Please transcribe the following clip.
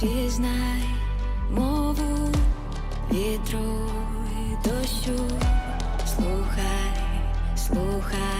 Пізнай мову вітру і дощу, слухай, слухай